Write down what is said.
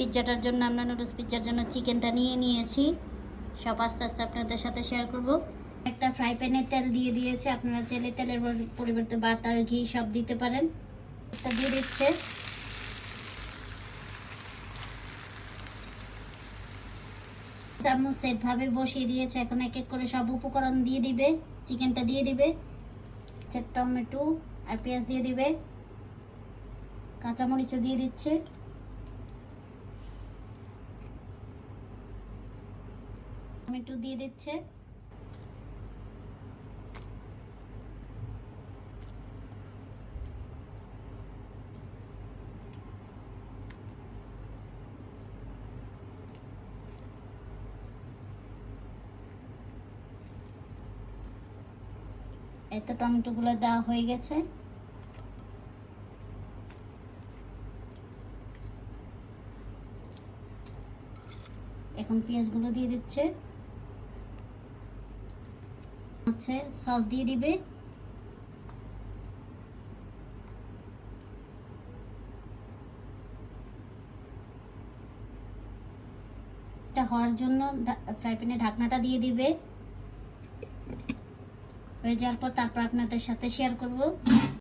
পিৎজাটার জন্য আমরা নুডলস পিৎজার জন্য চিকেনটা নিয়ে নিয়েছি। সব আস্তে আস্তে আপনাদের সাথে শেয়ার করব। একটা ফ্রাই প্যানে তেল দিয়ে দিয়েছে। আপনারা চাইলে তেলের পরি- পরিবর্তে বাটার ঘি সব দিতে পারেন। এটা দিয়ে দিচ্ছে। চামচ সেট ভাবে বসিয়ে দিয়েছে। এখন এক এক করে সব উপকরণ দিয়ে দিবে। চিকেনটা দিয়ে দিবে। টমেটো আর পেঁয়াজ দিয়ে দিবে। কাঁচামরিচও দিয়ে দিচ্ছে। টমেটো দিয়ে দিচ্ছে। এত টমেটোগুলো দেওয়া হয়ে গেছে। এখন পেঁয়াজগুলো দিয়ে দিচ্ছে। হচ্ছে সস দিয়ে দিবে। এটা হওয়ার জন্য ফ্রাই প্যানে ঢাকনাটা দিয়ে দিবে। হয়ে যাওয়ার পর তারপর আপনাদের সাথে শেয়ার করব।